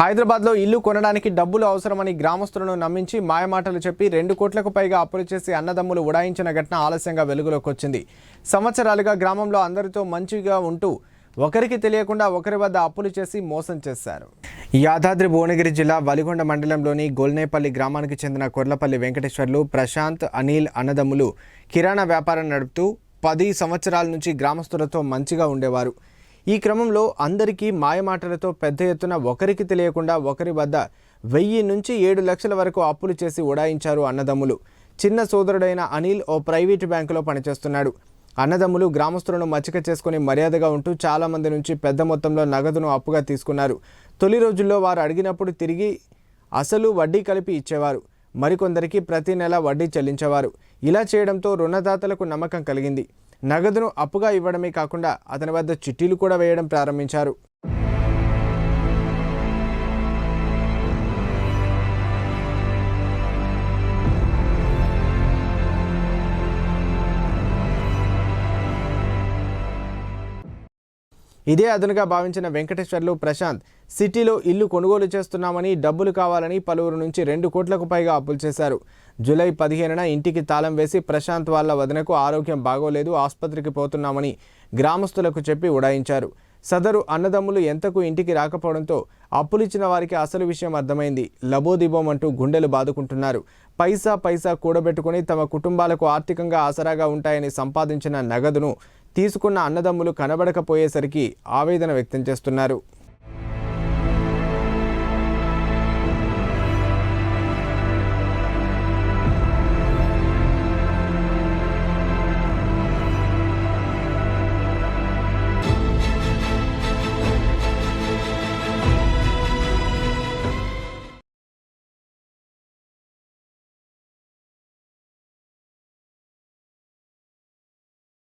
హైదరాబాద్లో ఇల్లు కొనడానికి డబ్బులు అవసరమని గ్రామస్తులను నమ్మించి మాయమాటలు చెప్పి రెండు కోట్లకు పైగా అప్పులు చేసి అన్నదమ్ములు ఉడాయించిన ఘటన ఆలస్యంగా వెలుగులోకి వచ్చింది. సంవత్సరాలుగా గ్రామంలో అందరితో మంచిగా ఉంటూ ఒకరికి తెలియకుండా ఒకరి వద్ద అప్పులు చేసి మోసం చేశారు. యాదాద్రి భువనగిరి జిల్లా వలిగొండ మండలంలోని గోల్నేపల్లి గ్రామానికి చెందిన కొర్లపల్లి వెంకటేశ్వర్లు ప్రశాంత్ అనిల్ అన్నదమ్ములు కిరాణా వ్యాపారం నడుపుతూ పది సంవత్సరాల నుంచి గ్రామస్తులతో మంచిగా ఉండేవారు. ఈ క్రమంలో అందరికీ మాయమాటలతో పెద్ద ఎత్తున ఒకరికి తెలియకుండా ఒకరి వద్ద వెయ్యి నుంచి ఏడు లక్షల వరకు అప్పులు చేసి ఉడాయించారు అన్నదమ్ములు. చిన్న సోదరుడైన అనిల్ ఓ ప్రైవేటు బ్యాంకులో పనిచేస్తున్నాడు. అన్నదమ్ములు గ్రామస్తులను మచ్చిక చేసుకుని మర్యాదగా ఉంటూ చాలామంది నుంచి పెద్ద మొత్తంలో నగదును అప్పుగా తీసుకున్నారు. తొలి రోజుల్లో వారు అడిగినప్పుడు తిరిగి అసలు వడ్డీ కలిపి ఇచ్చేవారు. మరికొందరికి ప్రతి నెల వడ్డీ చెల్లించేవారు. ఇలా చేయడంతో రుణదాతలకు నమ్మకం కలిగింది. నగదును అప్పుగా ఇవ్వడమే కాకుండా అతని వద్ద చిట్టీలు కూడా వేయడం ప్రారంభించారు. ఇదే అదనుగా భావించిన వెంకటేశ్వర్లు ప్రశాంత్ సిటీలో ఇల్లు కొనుగోలు చేస్తున్నామని డబ్బులు కావాలని పలువురు నుంచి రెండు కోట్లకు పైగా అప్పులు చేశారు. జూలై పదిహేనున ఇంటికి తాళం వేసి ప్రశాంత్ వాళ్ళ వదనకు ఆరోగ్యం బాగోలేదు ఆసుపత్రికి పోతున్నామని గ్రామస్తులకు చెప్పి ఉడాయించారు. సదరు అన్నదమ్ములు ఎంతకు ఇంటికి రాకపోవడంతో అప్పులిచ్చిన వారికి అసలు విషయం అర్థమైంది. లబోదిబోం అంటూ గుండెలు బాదుకుంటున్నారు. పైసా పైసా కూడబెట్టుకుని తమ కుటుంబాలకు ఆర్థికంగా ఆసరాగా ఉంటాయని సంపాదించిన నగదును తీసుకున్న అన్నదమ్ములు కనబడకపోయేసరికి ఆవేదన వ్యక్తం చేస్తున్నారు.